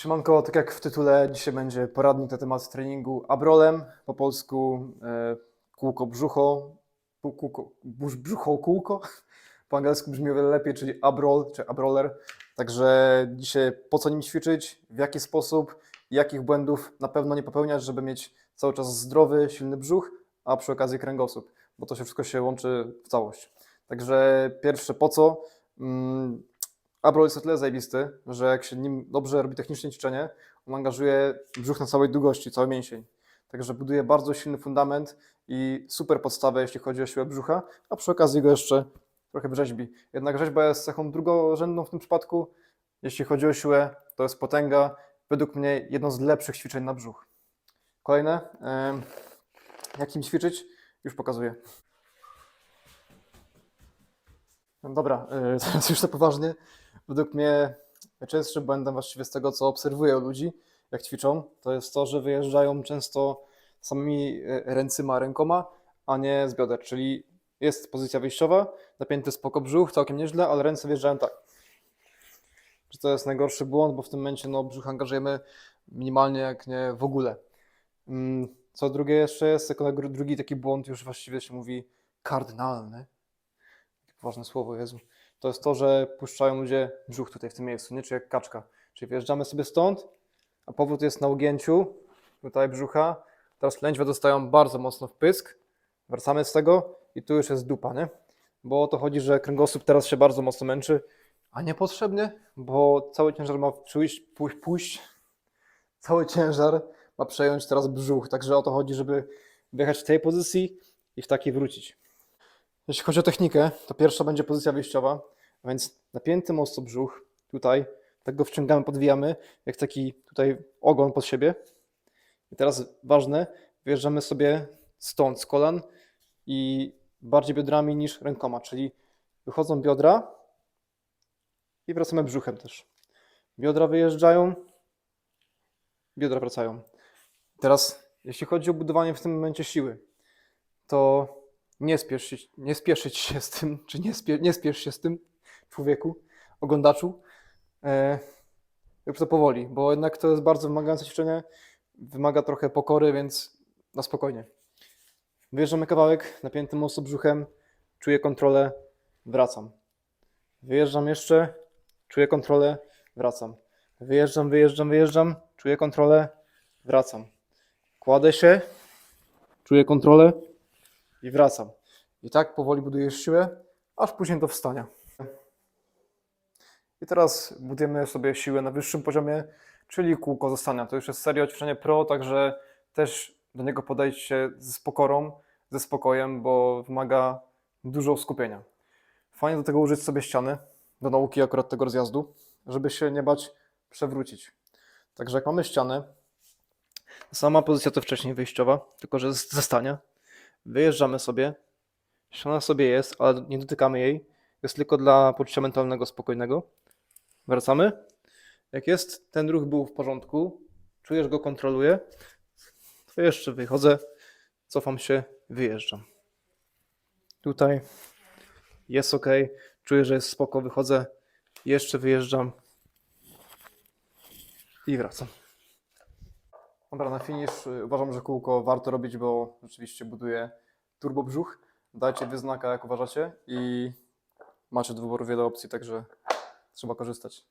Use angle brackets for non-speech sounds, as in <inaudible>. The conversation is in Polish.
Siemanko, tak jak w tytule, dzisiaj będzie poradnik na temat treningu abrolem, po polsku e, kółko brzucho, kółko, brzucho kółko, po angielsku brzmi o wiele lepiej, czyli abrol czy abroller. Także dzisiaj po co nim ćwiczyć, w jaki sposób, jakich błędów na pewno nie popełniać, żeby mieć cały czas zdrowy, silny brzuch, a przy okazji kręgosłup, bo to się wszystko się łączy w całość. Także pierwsze po co? Mm, Abrol jest o tyle zajebisty, że jak się nim dobrze robi technicznie ćwiczenie, on angażuje brzuch na całej długości, cały mięsień. Także buduje bardzo silny fundament i super podstawę, jeśli chodzi o siłę brzucha, a przy okazji go jeszcze trochę wrzeźbi. Jednak rzeźba jest cechą drugorzędną w tym przypadku. Jeśli chodzi o siłę, to jest potęga. Według mnie jedno z lepszych ćwiczeń na brzuch. Kolejne. em, Jak im ćwiczyć? Już pokazuję. No Dobra, y, <laughs> teraz już to poważnie. Według mnie najczęstszym błędem właściwie z tego, co obserwuję u ludzi, jak ćwiczą, to jest to, że wyjeżdżają często samymi y, ręcyma, rękoma, a nie z bioder, czyli jest pozycja wyjściowa, napięty spoko brzuch, całkiem nieźle, ale ręce wjeżdżają tak. Że To jest najgorszy błąd, bo w tym momencie no, brzuch angażujemy minimalnie, jak nie w ogóle. Mm, Co drugie jeszcze jest, drugi taki błąd już właściwie się mówi kardynalny. Poważne słowo, Jezu. To jest to, że puszczają ludzie brzuch tutaj w tym miejscu, nie? Czy jak kaczka. Czyli wjeżdżamy sobie stąd, a powrót jest na ugięciu, tutaj brzucha. Teraz lędźwe dostają bardzo mocno w pysk. Wracamy z tego i tu już jest dupa, nie? Bo o to chodzi, że kręgosłup teraz się bardzo mocno męczy, a niepotrzebnie, bo cały ciężar ma pójść, pójść, pójść cały ciężar ma przejąć teraz brzuch. Także o to chodzi, żeby wyjechać w tej pozycji i w takiej wrócić. Jeśli chodzi o technikę, to pierwsza będzie pozycja wyjściowa, a więc napięty mocno brzuch, tutaj, tak go wciągamy, podwijamy, jak taki tutaj ogon pod siebie. I teraz ważne, wyjeżdżamy sobie stąd, z kolan i bardziej biodrami niż rękoma, czyli wychodzą biodra i wracamy brzuchem też. Biodra wyjeżdżają, biodra wracają. Teraz, jeśli chodzi o budowanie w tym momencie siły, to nie spieszyć, nie spieszyć się z tym, czy nie, spie, nie spiesz się z tym, człowieku, oglądaczu. E, to powoli, bo jednak to jest bardzo wymagające ćwiczenie, wymaga trochę pokory, więc na spokojnie. Wyjeżdżamy kawałek, napiętym mocno brzuchem, czuję kontrolę, wracam. Wyjeżdżam jeszcze, czuję kontrolę, wracam. Wyjeżdżam, wyjeżdżam, wyjeżdżam, czuję kontrolę, wracam. Kładę się, czuję kontrolę, i wracam. I tak powoli budujesz siłę, aż później do wstania. I teraz budujemy sobie siłę na wyższym poziomie, czyli kółko zostania. To już jest serio ćwiczenie pro, także też do niego podejdźcie z pokorą, ze spokojem, bo wymaga dużo skupienia. Fajnie do tego użyć sobie ściany, do nauki akurat tego rozjazdu, żeby się nie bać przewrócić. Także jak mamy ścianę, sama pozycja to wcześniej wyjściowa, tylko że z- ze stania, Wyjeżdżamy sobie. Ściana sobie jest, ale nie dotykamy jej. Jest tylko dla poczucia mentalnego, spokojnego. Wracamy. Jak jest, ten ruch był w porządku, czujesz go, kontroluję, to jeszcze wychodzę, cofam się, wyjeżdżam. Tutaj jest ok, czuję, że jest spoko, wychodzę, jeszcze wyjeżdżam i wracam. Dobra, na finish y, uważam, że kółko warto robić, bo rzeczywiście buduje turbo brzuch. Dajcie wyznaka, jak uważacie i macie do wyboru wiele opcji, także trzeba korzystać.